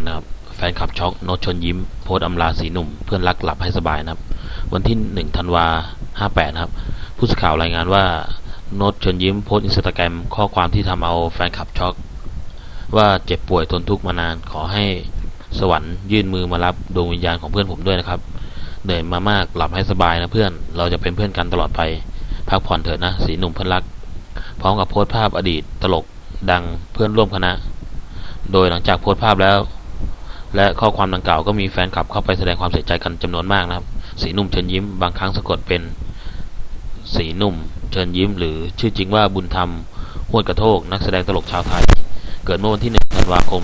วันนะครับ แฟนคลับช็อกโนชนยิ้ม โพสต์อำลาสีหนุ่ม เพื่อนรักหลับให้สบายนะครับ วันที่1ธันวา58นะครับ ผู้สื่อข่าวรายงานว่าโนชนยิ้มโพสต์อินสตาแกรมข้อความที่ทำเอาแฟนคลับช็อกว่าเจ็บป่วยทนทุกข์มานานขอให้สวรรค์ยื่นมือมารับดวงวิญญาณของเพื่อนผมด้วยนะครับ เหนื่อยมามากหลับให้สบายนะเพื่อน เราจะเป็นเพื่อนกันตลอดไป พักผ่อนเถอะนะ สีหนุ่มเพื่อนรัก พร้อมกับโพสต์ภาพอดีตตลกดังเพื่อนร่วมคณะ โดยหลังจากโพสต์ภาพแล้ว และข้อความดังกล่าวก็มีแฟนคลับเข้าไปแสดงความเสียใจกันจำนวนมากนะครับ สีนุ่มเชิญยิ้มบางครั้งสะกดเป็นสีนุ่มเชิญยิ้ม หรือชื่อจริงว่าบุญธรรมห้วยกระโทก นักแสดงตลกชาวไทย เกิดเมื่อวันที่1ธันวาคม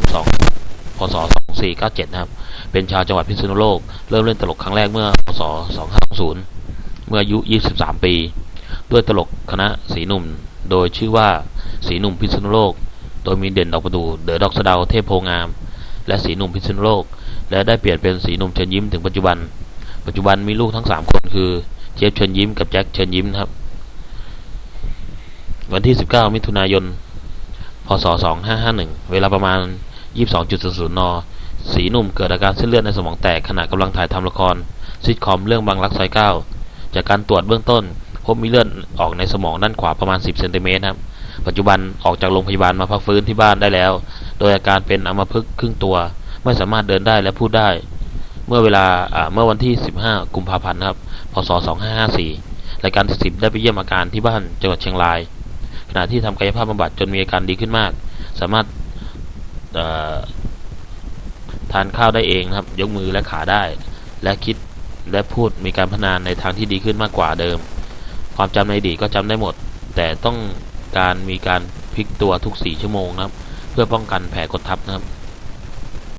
2 พศ 2497 นะครับ เป็นชาวจังหวัดพิษณุโลก เริ่มเล่นตลกครั้งแรกเมื่อ พศ 2520 เมื่ออายุ 23 ปี ด้วยตลกคณะสีหนุ่ม โดยชื่อว่าสีหนุ่มพิษณุโลก โดยมีเด่นดอกประดู เดอดอกสะดาเทพโพงาม และสีหนุ่มพิษณุโลก และได้เปลี่ยนเป็นสีหนุ่มเชิญยิ้มถึงปัจจุบัน ปัจจุบันมีลูกทั้ง 3 คนคือเจฟเชิญยิ้มกับแจ็คเชิญยิ้มครับ วันที่ 19 มิถุนายน พศ 2551 เวลาประมาณ 22.00น สีหนุ่มเกิดอาการเส้นเลือดในสมองแตกขณะกำลังถ่ายทำละครซิทคอมเรื่องบางรักซอยเก้าจากการตรวจเบื้องต้น พบมีเลือดออกในสมองด้านขวาประมาณ 10 เซนติเมตรครับ ปัจจุบันออกจากโรงพยาบาลมาพักฟื้นที่บ้านได้แล้ว โดยอาการเป็นอัมพฤกษ์ครึ่งตัว ไม่สามารถเดินได้และพูดได้ เมื่อเวลาเมื่อวันที่ 15 กุมภาพันธ์ครับพศ 2554รายการสิบได้ไปเยี่ยมอาการที่บ้านจังหวัดเชียงราย ขณะที่ทำกายภาพบำบัดจนมีอาการดีขึ้นมาก สามารถทานข้าวได้เองครับ ยกมือและขาได้ และคิดและพูดมีการพัฒนาในทางที่ดีขึ้นมากกว่าเดิม ความจำในอดีตก็จำได้หมด แต่ต้องการมีการพลิกตัวทุก 4 ชั่วโมงนะครับ พื่อป้องกันแผลกดทับนะครับ